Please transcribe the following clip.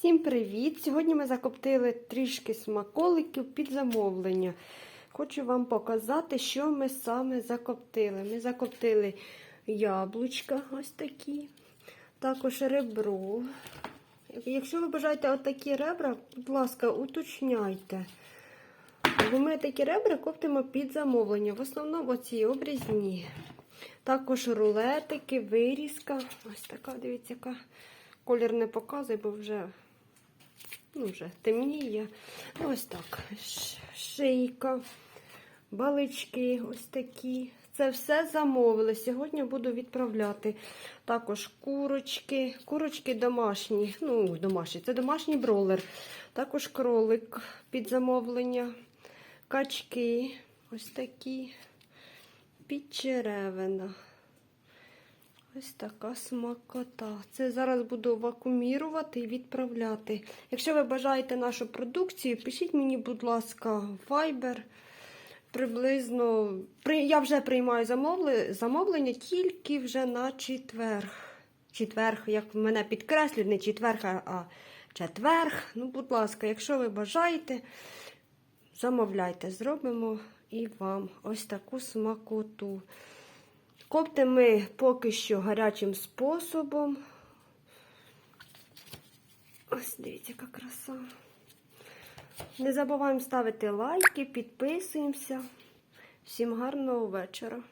Всім привіт! Сьогодні ми закоптили трішки смаколиків під замовлення. Хочу вам показати, що ми саме закоптили. Ми закоптили яблучка ось такі, також ребро. Якщо ви бажаєте отакі ребра, будь ласка, уточняйте. Бо ми такі ребра коптимо під замовлення. В основному оці обрізні. Також рулетики, вирізка. Ось така, дивіться, яка колір не показує, бо вже, ну, вже темніє. Ось так. Шийка, балички ось такі. Це все замовили. Сьогодні буду відправляти. Також курочки. Курочки домашні. Ну, домашні, це домашній бролер. Також кролик під замовлення. Качки ось такі. Підчеревина. Ось така смакота. Це зараз буду вакуумірувати і відправляти. Якщо ви бажаєте нашу продукцію, пишіть мені, будь ласка, Viber. Приблизно я вже приймаю замовлення тільки вже на четверг. Четверг, як мене підкреслюють, не четверг, а- четверг. Ну, будь ласка, якщо ви бажаєте, замовляйте, зробимо і вам ось таку смакоту. Коптимо ми поки що гарячим способом. Ось дивіться, яка краса. Не забуваємо ставити лайки, підписуємося. Всім гарного вечора.